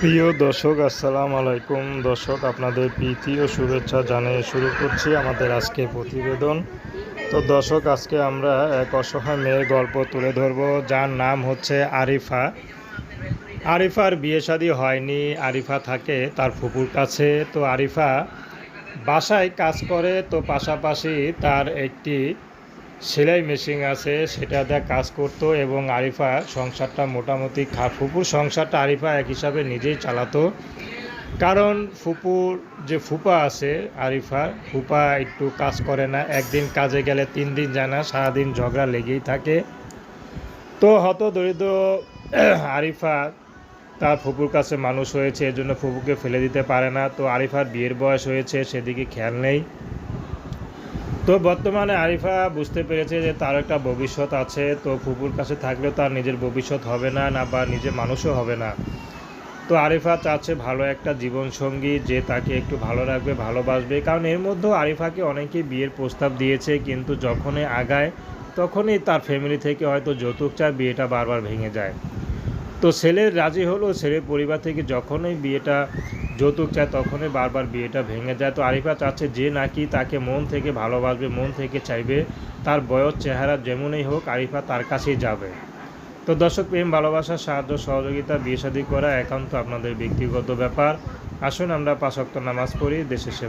প্রিয় দর্শক, আসসালাম আলাইকুম। দর্শক, আপনাদের প্রীতি ও শুভেচ্ছা জানিয়ে শুরু করছি আমাদের আজকে প্রতিবেদন। তো দর্শক, আজকে আমরা এক অসহায় মেয়ের গল্প তুলে ধরব, যার নাম হচ্ছে আরিফা। আরিফার বিয়ে শাদী হয়নি, আরিফা থাকে তার ফুপুর কাছে। তো আরিফা বাসায় কাজ করে, তো পাশাপাশি তার একটি সেলাই মেশিন আছে, সেটা দিয়ে কাজ করতো এবং আরিফা সংসারটা মোটামুটি খা, ফুপুর সংসারটা আরিফা এক হিসাবে নিজেই চালাতো। কারণ ফুপুর যে ফুপা আছে, আরিফা, ফুপা একটু কাজ করে না, একদিন কাজে গেলে তিন দিন যায় না, সারাদিন ঝগড়া লেগেই থাকে। তো হত দরিদ্র আরিফা তার ফুপুর কাছে মানুষ হয়েছে এর জন্য ফুপুকে ফেলে দিতে পারে না। তো আরিফার বিয়ের বয়স হয়েছে, সেদিকে খেয়াল নেই। তো বর্তমানে আরিফা বুঝতে পেরেছে যে তার একটা ভবিষ্যৎ আছে, তো ফুপুর কাছে থাকলেও তার নিজের ভবিষ্যৎ হবে না না বা নিজে মানুষও হবে না। তো আরিফা চাচ্ছে ভালো একটা জীবনসঙ্গী, যে তাকে একটু ভালো রাখবে, ভালোবাসবে। কারণ এর মধ্যেও আরিফাকে অনেকেই বিয়ের প্রস্তাব দিয়েছে, কিন্তু যখনই আগায় তখনই তার ফ্যামিলি থেকে হয়তো যৌতুক চায়, বিয়েটা বারবার ভেঙে যায়। তো ছেলের রাজি হলো, ছেলের পরিবার থেকে যখনই বিয়েটা যৌতুক চায় তখনই বারবার বিয়েটা ভেঙে যায়। তো আরিফা চাচ্ছে যে নাকি তাকে মন থেকে ভালোবাসবে, মন থেকে চাইবে, তার বয়স, চেহারা যেমনই হোক আরিফা তার কাছেই যাবে। তো দর্শক, প্রেম, ভালোবাসা, সাহায্য, সহযোগিতা বিয়ে শাদী করা একান্ত আপনাদের ব্যক্তিগত ব্যাপার। আসুন আমরা পাঁচক্ত নামাজ পড়ি, দেশের সেবা